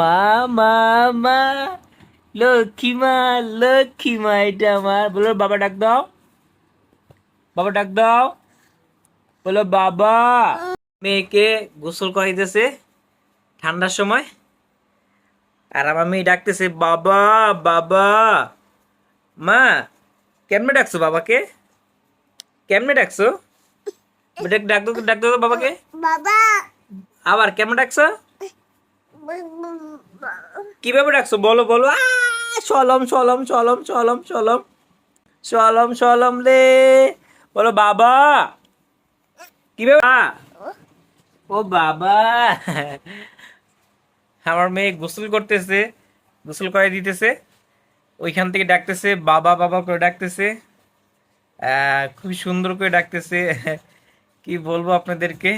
মা মা মা লক্ষ্মী মা লক্ষ্মী মা এটা আমার। বলো বাবা ডাক দাও। বাবা ডাক দাও। বলো বাবা। মেয়েকে গোসল করাইতেছে ঠান্ডার সময়। আর আমার মেয়ে ডাকতেছে বাবা বাবা। মা কেমনে ডাকছো বাবাকে? কেমনে ডাকছো? ডাক ডাক দাও ডাক দাও তো বাবাকে। বাবা। আবার কেমন ডাকছো? কীভাবে ডাকছো বলো বলো। চলম চলম চলম চলম চলম চলম চলম রে। বলো বাবা। কীভাবে ও বাবা। আমার মেয়ে গোসল করতেছে গোসল করে দিতেছে। ওইখান থেকে ডাকতেছে বাবা বাবা করে ডাকতেছে। আহ, খুব সুন্দর করে ডাকতেছে। কি বলব আপনাদেরকে?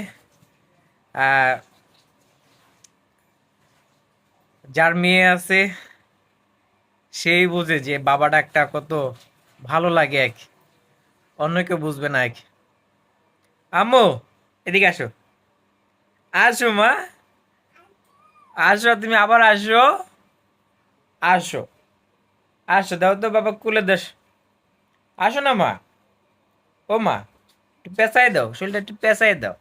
যার মেয়ে আছে, সেই বুঝে যে বাবাটা একটা কত ভালো লাগে এক। অন্য কেউ বুঝবে না এক। আম্মু, এদিকে আসো। আসো মা। আসো, তুমি আবার আসো। আসো। আসো, দাও তো বাবা কুলে দেশ আসো না মা। ও মা, একটু পেঁচাই দাও, শরীরটা একটু পেঁচাই দাও।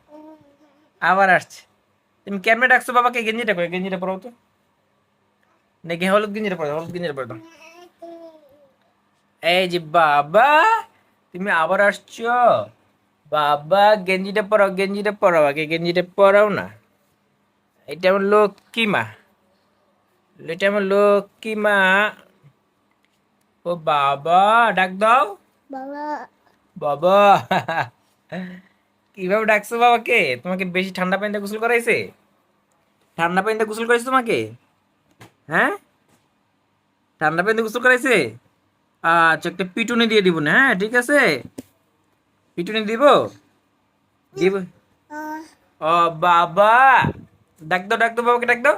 আবার আসছে। তুমি কেমনে ডাকছো বাবাকে? গেঞ্জিটা করে গেঞ্জিটা পরাও তো। নাকি হলুদ গেঞ্জিটা পরে দাও, হলুদ গেঞ্জিটা পরে দাও। এই যে বাবা তুমি আবার আসছো? বাবা গেঞ্জিটা পরাও গেঞ্জিটা পরাও আগে গেঞ্জিটা পরাও না। এটা আমার লক্ষ্মী মা। এটা আমার লক্ষ্মী মা। ও বাবা ডাক দাও। বাবা। বাবা কীভাবে ডাকছো বাবাকে? তোমাকে বেশি ঠান্ডা পানিতে গোসল করাইছে? ঠান্ডা পানিতে গোসল করাইছে তোমাকে? হ্যাঁ? ঠান্ডা পানিতে গোসল করাইছে? আচ্ছা একটা পিটুনি দিয়ে দিব না হ্যাঁ ঠিক আছে? পিটুনি দিব? দিব? ও বাবা! ডাক দাও ডাক দাও বাবাকে ডাক দাও।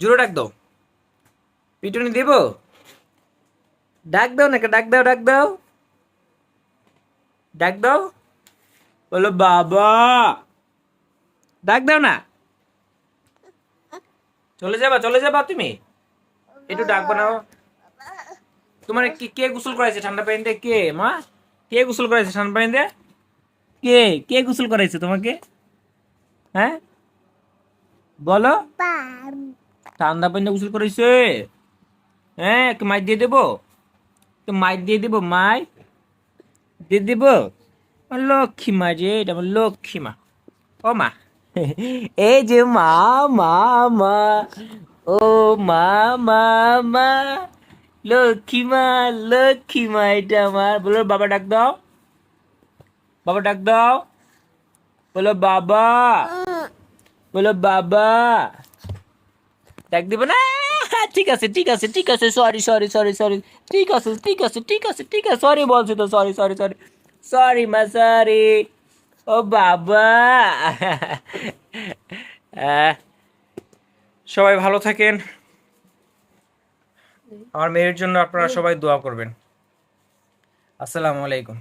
জোরে ডাক দাও। পিটুনি দিব? ডাক দাও নাকি ডাক দাও ডাক দাও। ডাক দাও। বলো বাবা! ডাক দাও না। চলে যাবা চলে যাবা তুমি? একটু ডাক বানাও। তোমার কি কে গোসল করাইছে? ঠান্ডা পানিতে কে? মা? কে গোসল করাইছে ঠান্ডা পানিতে? কে? কে গোসল করাইছে তোমাকে? হ্যাঁ? বলো। ঠান্ডা পানিতে গোসল করাইছে? হ্যাঁ একটু মাই দিয়ে দেবো। একটু মাই দিয়ে দেবো মাই দিয়ে দিব। লক্ষ্মী মা যে এটা আমার লক্ষ্মী মা। ও মা। এই যে মা মা মা, ও মা মা মা, লক্ষ্মী মা লক্ষ্মী মা, এটা আমার। বলো, বাবা ডাক দাও। বাবা ডাক দাও। বলো, বাবা। বলো, বাবা। ডাক দিব না? ঠিক আছে ঠিক আছে ঠিক আছে। সরি সরি সরি সরি ঠিক আছে ঠিক আছে ঠিক আছে ঠিক আছে। সরি বলছি তো সরি সরি সরি সরি মা সরি ও বাবা। সবাই ভালো থাকেন। আমার মেয়ের জন্য আপনারা সবাই দোয়া করবেন। আসসালামু আলাইকুম।